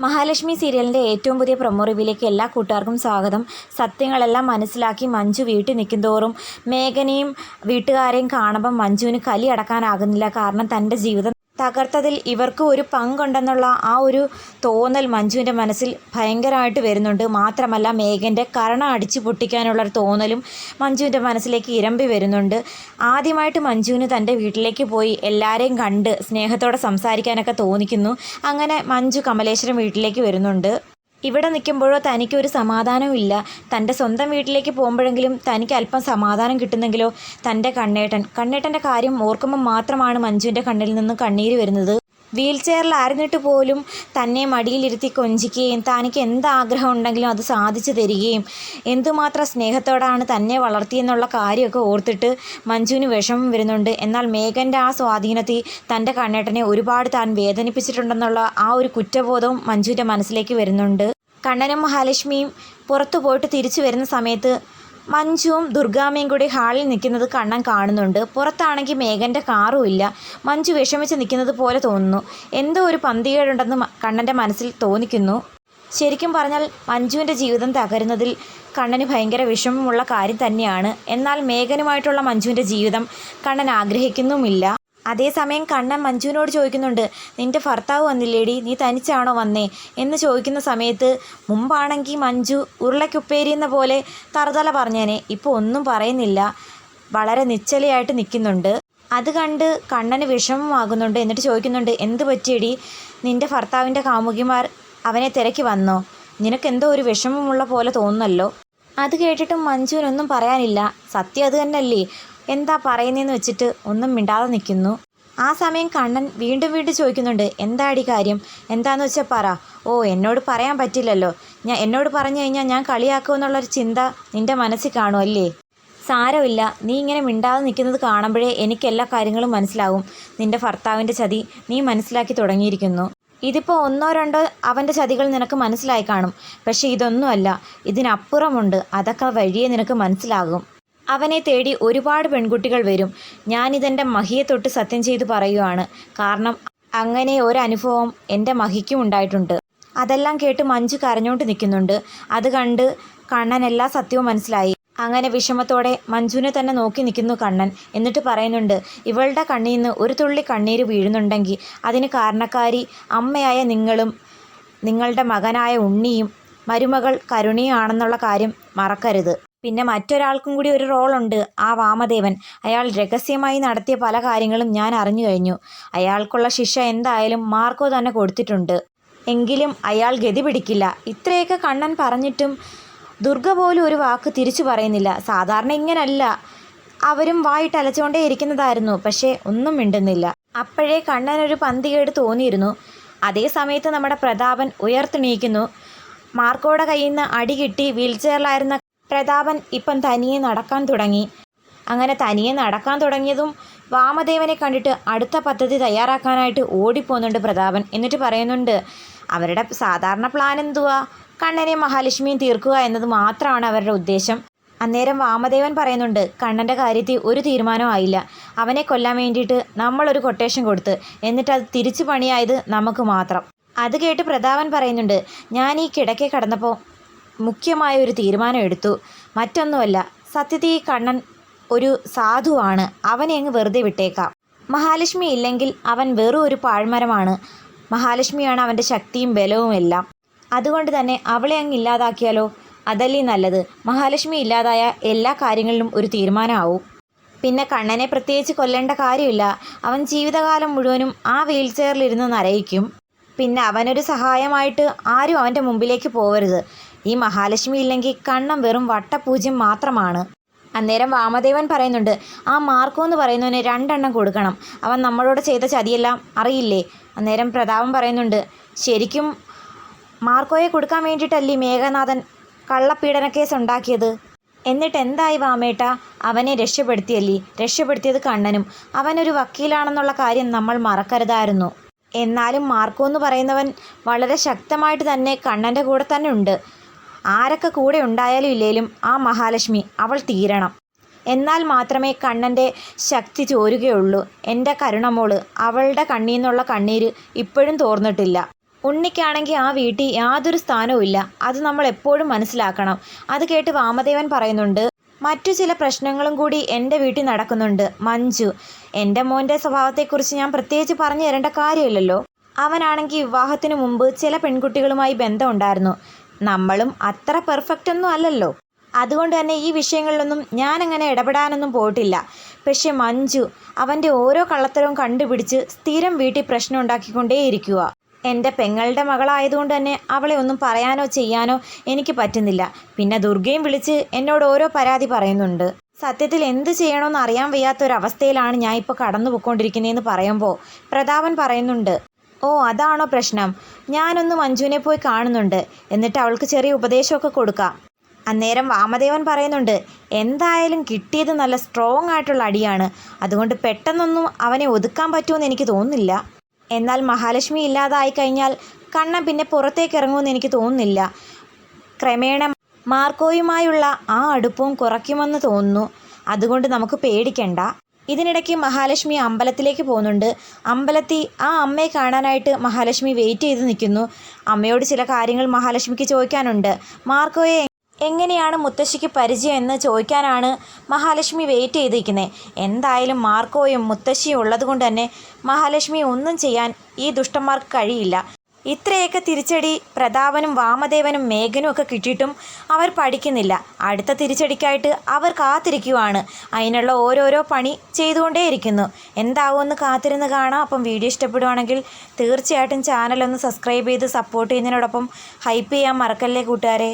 മഹാലക്ഷ്മി സീരിയലിന്റെ ഏറ്റവും പുതിയ പ്രൊമോ എല്ലാ കൂട്ടുകാർക്കും സ്വാഗതം. സത്യങ്ങളെല്ലാം മനസ്സിലാക്കി മഞ്ജു വീട്ടിൽ നിൽക്കുന്തോറും മേഘനയും വീട്ടുകാരെയും കാണുമ്പം മഞ്ജുവിന് കലി അടക്കാനാകുന്നില്ല. കാരണം തന്റെ ജീവിതം തകർത്തതിൽ ഇവർക്ക് ഒരു പങ്കുണ്ടെന്നുള്ള ആ ഒരു തോന്നൽ മഞ്ജുവിന്റെ മനസ്സിൽ ഭയങ്കരമായിട്ട് വരുന്നുണ്ട്. മാത്രമല്ല മേഘന്റെ കരണ അടിച്ചു പൊട്ടിക്കാനുള്ള ഒരു തോന്നലും മഞ്ജുവിന്റെ മനസ്സിലേക്ക് ഇരമ്പി വരുന്നുണ്ട്. ആദ്യമായിട്ട് മഞ്ജുവിന് തന്റെ വീട്ടിലേക്ക് പോയി എല്ലാവരെയും കണ്ട് സ്നേഹത്തോടെ സംസാരിക്കാനൊക്കെ തോന്നിക്കുന്നു. അങ്ങനെ മഞ്ജു കമലേശ്വരം വീട്ടിലേക്ക് വരുന്നുണ്ട്. ഇവിടെ നിൽക്കുമ്പോഴോ തനിക്കൊരു സമാധാനവുമില്ല തന്റെ സ്വന്തം വീട്ടിലേക്ക് പോകുമ്പോഴെങ്കിലും തനിക്ക് അല്പം സമാധാനം കിട്ടുന്നെങ്കിലോ? തന്റെ കണ്ണേട്ടൻ. കണ്ണേട്ടന്റെ കാര്യം ഓർക്കുമ്പോൾ മാത്രമാണ് മഞ്ജുവിന്റെ കണ്ണിൽ നിന്ന് കണ്ണീര് വരുന്നത്. വീൽ ചെയറിലായിരുന്നിട്ട് പോലും തന്നെ മടിയിലിരുത്തി കൊഞ്ചിക്കുകയും തനിക്ക് എന്ത് ആഗ്രഹം ഉണ്ടെങ്കിലും അത് സാധിച്ചു തരികയും എന്തുമാത്രം സ്നേഹത്തോടാണ് തന്നെ വളർത്തിയെന്നുള്ള കാര്യമൊക്കെ ഓർത്തിട്ട് മഞ്ജുവിന് വിഷമം വരുന്നുണ്ട്. എന്നാൽ മേഘന്റെ ആ സ്വാധീനത്തിൽ തന്റെ കണ്ണേട്ടനെ ഒരുപാട് താൻ വേദനിപ്പിച്ചിട്ടുണ്ടെന്നുള്ള ആ ഒരു കുറ്റബോധവും മഞ്ജുവിന്റെ മനസ്സിലേക്ക് വരുന്നുണ്ട്. കണ്ണനും മഹാലക്ഷ്മിയും പുറത്തു പോയിട്ട് തിരിച്ചു വരുന്ന സമയത്ത് മഞ്ജുവും ദുർഗാമ്മയും കൂടി ഹാളിൽ നിൽക്കുന്നത് കണ്ണൻ കാണുന്നുണ്ട്. പുറത്താണെങ്കിൽ മേഘന്റെ കാറും ഇല്ല. മഞ്ജു വിഷമിച്ച് നിൽക്കുന്നത് പോലെ തോന്നുന്നു. എന്തോ ഒരു പന്തികേടുണ്ടെന്ന് കണ്ണന്റെ മനസ്സിൽ തോന്നിക്കുന്നു. ശരിക്കും പറഞ്ഞാൽ മഞ്ജുവിന്റെ ജീവിതം തകരുന്നതിൽ കണ്ണന് ഭയങ്കര വിഷമമുള്ള കാര്യം തന്നെയാണ്. എന്നാൽ മേഘനുമായിട്ടുള്ള മഞ്ജുവിന്റെ ജീവിതം കണ്ണൻ ആഗ്രഹിക്കുന്നുമില്ല. അതേസമയം കണ്ണൻ മഞ്ജുവിനോട് ചോദിക്കുന്നുണ്ട് നിന്റെ ഭർത്താവ് വന്നില്ലേടി? നീ തനിച്ചാണോ വന്നേ? എന്ന് ചോദിക്കുന്ന സമയത്ത് മുമ്പാണെങ്കിൽ മഞ്ജു ഉരുളക്കുപ്പേരിയുന്ന പോലെ തറുതല പറഞ്ഞേനെ. ഇപ്പോൾ ഒന്നും പറയുന്നില്ല. വളരെ നിശ്ചലയായിട്ട് നിൽക്കുന്നുണ്ട്. അത് കണ്ട് കണ്ണന് വിഷമമാകുന്നുണ്ട്. എന്നിട്ട് ചോദിക്കുന്നുണ്ട് എന്ത് പറ്റിയടി? നിന്റെ ഭർത്താവിന്റെ കാമുകിമാർ അവനെ തിരക്കി വന്നോ? നിനക്കെന്തോ ഒരു വിഷമമുള്ള പോലെ തോന്നുന്നല്ലോ? അത് കേട്ടിട്ടും മഞ്ജുവിനൊന്നും പറയാനില്ല. സത്യം അത് തന്നെയല്ലേ? എന്താ പറയുന്നതെന്ന് വെച്ചിട്ട് ഒന്നും മിണ്ടാതെ നിൽക്കുന്നു. ആ സമയം കണ്ണൻ വീണ്ടും വീണ്ടും ചോദിക്കുന്നുണ്ട് എന്താടി കാര്യം? എന്താന്ന് വെച്ചാൽ പറ. ഓ എന്നോട് പറയാൻ പറ്റില്ലല്ലോ. ഞാൻ എന്നോട് പറഞ്ഞു കഴിഞ്ഞാൽ ഞാൻ കളിയാക്കുമെന്നുള്ളൊരു ചിന്ത നിന്റെ മനസ്സിൽ കാണുമല്ലേ സാരമില്ല. നീ ഇങ്ങനെ മിണ്ടാതെ നിൽക്കുന്നത് കാണുമ്പോഴേ എനിക്ക് എല്ലാ കാര്യങ്ങളും മനസ്സിലാവും. നിന്റെ ഭർത്താവിന്റെ ചതി നീ മനസ്സിലാക്കി തുടങ്ങിയിരിക്കുന്നു. ഇതിപ്പോൾ ഒന്നോ രണ്ടോ അവന്റെ ചതികൾ നിനക്ക് മനസ്സിലായി കാണും. പക്ഷേ ഇതൊന്നുമല്ല. ഇതിനപ്പുറമുണ്ട്. അതൊക്കെ വഴിയെ നിനക്ക് മനസ്സിലാകും. അവനെ തേടി ഒരുപാട് പെൺകുട്ടികൾ വരും. ഞാനിതെന്റെ മഹിയെ തൊട്ട് സത്യം ചെയ്ത് പറയുവാണ്. കാരണം അങ്ങനെ ഒരനുഭവം എന്റെ മഹിക്കും ഉണ്ടായിട്ടുണ്ട്. അതെല്ലാം കേട്ട് മഞ്ജു കരഞ്ഞോണ്ട് നിൽക്കുന്നുണ്ട്. അത് കണ്ട് കണ്ണൻ എല്ലാ സത്യവും മനസ്സിലായി. അങ്ങനെ വിഷമത്തോടെ മഞ്ജുവിനെ തന്നെ നോക്കി നിൽക്കുന്നു കണ്ണൻ. എന്നിട്ട് പറയുന്നുണ്ട് ഇവളുടെ കണ്ണിൽ നിന്ന് ഒരു തുള്ളി കണ്ണീര് വീഴുന്നുണ്ടെങ്കിൽ അതിന് കാരണക്കാരി അമ്മയായ നിങ്ങളും നിങ്ങളുടെ മകനായ ഉണ്ണിയും മരുമകൾ കരുണിയാണെന്നുള്ള കാര്യം മറക്കരുത്. പിന്നെ മറ്റൊരാൾക്കും കൂടി ഒരു റോളുണ്ട് ആ വാമദേവൻ. അയാൾ രഹസ്യമായി നടത്തിയ പല കാര്യങ്ങളും ഞാൻ അറിഞ്ഞു കഴിഞ്ഞു. അയാൾക്കുള്ള ശിക്ഷ എന്തായാലും മാർക്കോ തന്നെ കൊടുത്തിട്ടുണ്ട്. എങ്കിലും അയാൾ ഗതി പിടിക്കില്ല. ഇത്രയൊക്കെ കണ്ണൻ പറഞ്ഞിട്ടും ദുർഗ പോലും ഒരു വാക്ക് തിരിച്ചു പറയുന്നില്ല. സാധാരണ ഇങ്ങനല്ല. അവരും വായിട്ട് അലച്ചുകൊണ്ടേ ഇരിക്കുന്നതായിരുന്നു പക്ഷേ ഒന്നും മിണ്ടുന്നില്ല. അപ്പോഴേ കണ്ണൻ ഒരു പന്തികേട് തോന്നിയിരുന്നു. അതേ സമയത്ത് നമ്മുടെ പ്രതാപൻ ഉയർത്തെണീക്കുന്നു. മാർക്കോയുടെ കയ്യിൽ നിന്ന് അടി കിട്ടി വീൽ ചെയറിലായിരുന്ന പ്രതാപൻ ഇപ്പം തനിയെ നടക്കാൻ തുടങ്ങി. അങ്ങനെ തനിയെ നടക്കാൻ തുടങ്ങിയതും വാമദേവനെ കണ്ടിട്ട് അടുത്ത പദ്ധതി തയ്യാറാക്കാനായിട്ട് ഓടിപ്പോകുന്നുണ്ട് പ്രതാപൻ. എന്നിട്ട് പറയുന്നുണ്ട് അവരുടെ സാധാരണ പ്ലാൻ എന്തുവാ? കണ്ണനെയും മഹാലക്ഷ്മിയും തീർക്കുക എന്നത് മാത്രമാണ് അവരുടെ ഉദ്ദേശം. അന്നേരം വാമദേവൻ പറയുന്നുണ്ട് കണ്ണന്റെ കാര്യത്തിൽ ഒരു തീരുമാനവും ആയില്ല. അവനെ കൊല്ലാൻ വേണ്ടിയിട്ട് നമ്മളൊരു കൊട്ടേഷൻ കൊടുത്ത് എന്നിട്ട് അത് തിരിച്ചു പണിയായത് നമുക്ക് മാത്രം. അത് കേട്ട് പ്രതാപൻ പറയുന്നുണ്ട് ഞാൻ ഈ കിടക്കെ കടന്നപ്പോൾ മുഖ്യമായ ഒരു തീരുമാനം എടുത്തു മറ്റൊന്നുമല്ല സത്യത്തെ കണ്ണൻ ഒരു സാധുവാണ്. അവനെ അങ്ങ് വെറുതെ വിട്ടേക്കാം. മഹാലക്ഷ്മി ഇല്ലെങ്കിൽ അവൻ വെറും ഒരു പാഴ്മരമാണ്. മഹാലക്ഷ്മിയാണ് അവന്റെ ശക്തിയും ബലവും എല്ലാം. അതുകൊണ്ട് തന്നെ അവളെ അങ്ങ് ഇല്ലാതാക്കിയാലോ? അതല്ലേ നല്ലത്. മഹാലക്ഷ്മി ഇല്ലാതായ എല്ലാ കാര്യങ്ങളിലും ഒരു തീരുമാനമാവും. പിന്നെ കണ്ണനെ പ്രത്യേകിച്ച് കൊല്ലേണ്ട കാര്യമില്ല. അവൻ ജീവിതകാലം മുഴുവനും ആ വീൽ ചെയറിലിരുന്ന് നരയിക്കും. പിന്നെ അവനൊരു സഹായമായിട്ട് ആരും അവന്റെ മുമ്പിലേക്ക് പോവരുത്. ഈ മഹാലക്ഷ്മി ഇല്ലെങ്കിൽ കണ്ണം വെറും വട്ടപൂജ്യം മാത്രമാണ്. അന്നേരം വാമദേവൻ പറയുന്നുണ്ട് ആ മാർക്കോ എന്ന് പറയുന്നവന് രണ്ടെണ്ണം കൊടുക്കണം. അവൻ നമ്മളോട് ചെയ്ത ചതിയെല്ലാം അറിയില്ലേ? അന്നേരം പ്രതാപം പറയുന്നുണ്ട് ശരിക്കും മാർക്കോയെ കൊടുക്കാൻ വേണ്ടിയിട്ടല്ലേ മേഘനാഥൻ കള്ളപ്പീഡനക്കേസ് ഉണ്ടാക്കിയത്? എന്നിട്ട് എന്തായി വാമേട്ട? അവനെ രക്ഷപ്പെടുത്തിയല്ലേ? രക്ഷപ്പെടുത്തിയത് കണ്ണനും. അവനൊരു വക്കീലാണെന്നുള്ള കാര്യം നമ്മൾ മറക്കരുതായിരുന്നു. എന്നാലും മാർക്കോ എന്ന് പറയുന്നവൻ വളരെ ശക്തമായിട്ട് തന്നെ കണ്ണന്റെ കൂടെ തന്നെ ഉണ്ട്. ആരൊക്കെ കൂടെ ഉണ്ടായാലും ഇല്ലേലും ആ മഹാലക്ഷ്മി അവൾ തീരണം. എന്നാൽ മാത്രമേ കണ്ണന്റെ ശക്തി ചോരുകയുള്ളൂ. എന്റെ കരുണമോൾ അവളുടെ കണ്ണീന്നുള്ള കണ്ണീര് ഇപ്പോഴും തോർന്നിട്ടില്ല. ഉണ്ണിക്കാണെങ്കിൽ ആ വീട്ടിൽ യാതൊരു സ്ഥാനവും ഇല്ല. അത് നമ്മൾ എപ്പോഴും മനസ്സിലാക്കണം. അത് കേട്ട് വാമദേവൻ പറയുന്നുണ്ട് മറ്റു ചില പ്രശ്നങ്ങളും കൂടി എന്റെ വീട്ടിൽ നടക്കുന്നുണ്ട്. മഞ്ജു എന്റെ മോന്റെ സ്വഭാവത്തെക്കുറിച്ച് ഞാൻ പ്രത്യേകിച്ച് പറഞ്ഞു തരേണ്ട കാര്യമില്ലല്ലോ. അവനാണെങ്കിൽ വിവാഹത്തിന് മുമ്പ് ചില പെൺകുട്ടികളുമായി ബന്ധമുണ്ടായിരുന്നു. നമ്മളും അത്ര പെർഫെക്റ്റ് ഒന്നും അല്ലല്ലോ. അതുകൊണ്ട് തന്നെ ഈ വിഷയങ്ങളിലൊന്നും ഞാനങ്ങനെ ഇടപെടാനൊന്നും പോയിട്ടില്ല. പക്ഷെ മഞ്ജു അവന്റെ ഓരോ കള്ളത്തരവും കണ്ടുപിടിച്ച് സ്ഥിരം വീട്ടിൽ പ്രശ്നം ഉണ്ടാക്കിക്കൊണ്ടേയിരിക്കുക എന്റെ പെങ്ങളുടെ മകളായതുകൊണ്ട് തന്നെ അവളെ ഒന്നും പറയാനോ ചെയ്യാനോ എനിക്ക് പറ്റുന്നില്ല. പിന്നെ ദുർഗയും വിളിച്ച് എന്നോട് ഓരോ പരാതി പറയുന്നുണ്ട്. സത്യത്തിൽ എന്ത് ചെയ്യണമെന്ന് അറിയാൻ വയ്യാത്തൊരവസ്ഥയിലാണ് ഞാൻ ഇപ്പോൾ കടന്നു പോയിക്കൊണ്ടിരിക്കുന്നതെന്ന് പറയുമ്പോൾ പ്രതാപൻ പറയുന്നുണ്ട് ഓ അതാണോ പ്രശ്നം. ഞാനൊന്ന് മഞ്ജുവിനെ പോയി കാണുന്നുണ്ട്. എന്നിട്ട് അവൾക്ക് ചെറിയ ഉപദേശമൊക്കെ കൊടുക്കാം. അന്നേരം വാമദേവൻ പറയുന്നുണ്ട് എന്തായാലും കിട്ടിയത് നല്ല സ്ട്രോങ് ആയിട്ടുള്ള അടിയാണ്. അതുകൊണ്ട് പെട്ടെന്നൊന്നും അവനെ ഒതുക്കാൻ പറ്റുമെന്ന് എനിക്ക് തോന്നുന്നില്ല. എന്നാൽ മഹാലക്ഷ്മി ഇല്ലാതായി കഴിഞ്ഞാൽ കണ്ണൻ പിന്നെ പുറത്തേക്ക് ഇറങ്ങുമെന്ന് എനിക്ക് തോന്നുന്നില്ല. ക്രമേണ മാർക്കോയുമായുള്ള ആ അടുപ്പവും കുറയ്ക്കുമെന്ന് തോന്നുന്നു. അതുകൊണ്ട് നമുക്ക് പേടിക്കണ്ട. ഇതിനിടയ്ക്ക് മഹാലക്ഷ്മി അമ്പലത്തിലേക്ക് പോകുന്നുണ്ട്. അമ്പലത്തിൽ ആ അമ്മയെ കാണാനായിട്ട് മഹാലക്ഷ്മി വെയിറ്റ് ചെയ്ത് നിൽക്കുന്നു. അമ്മയോട് ചില കാര്യങ്ങൾ മഹാലക്ഷ്മിക്ക് ചോദിക്കാനുണ്ട്. മാർക്കോയെ എങ്ങനെയാണ് മുത്തശ്ശിക്ക് പരിചയം എന്ന് ചോദിക്കാനാണ് മഹാലക്ഷ്മി വെയിറ്റ് ചെയ്തിരിക്കുന്നത്. എന്തായാലും മാർക്കോയും മുത്തശ്ശിയും ഉള്ളതുകൊണ്ട് തന്നെ മഹാലക്ഷ്മി ഒന്നും ചെയ്യാൻ ഈ ദുഷ്ടന്മാർക്ക് കഴിയില്ല. ഇത്രയൊക്കെ തിരിച്ചടി പ്രതാപനും വാമദേവനും മേഘനും ഒക്കെ കിട്ടിയിട്ടും അവർ പഠിക്കുന്നില്ല. അടുത്ത തിരിച്ചടിക്കായിട്ട് അവർ കാത്തിരിക്കുവാണ്. അതിനുള്ള ഓരോരോ പണി ചെയ്തുകൊണ്ടേയിരിക്കുന്നു. എന്താവുമെന്ന് കാത്തിരുന്ന് കാണാം. അപ്പം വീഡിയോ ഇഷ്ടപ്പെടുവാണെങ്കിൽ തീർച്ചയായിട്ടും ചാനലൊന്ന് സബ്സ്ക്രൈബ് ചെയ്ത് സപ്പോർട്ട് ചെയ്യുന്നതിനോടൊപ്പം ഹൈപ്പ് ചെയ്യാൻ മറക്കല്ലേ കൂട്ടുകാരെ.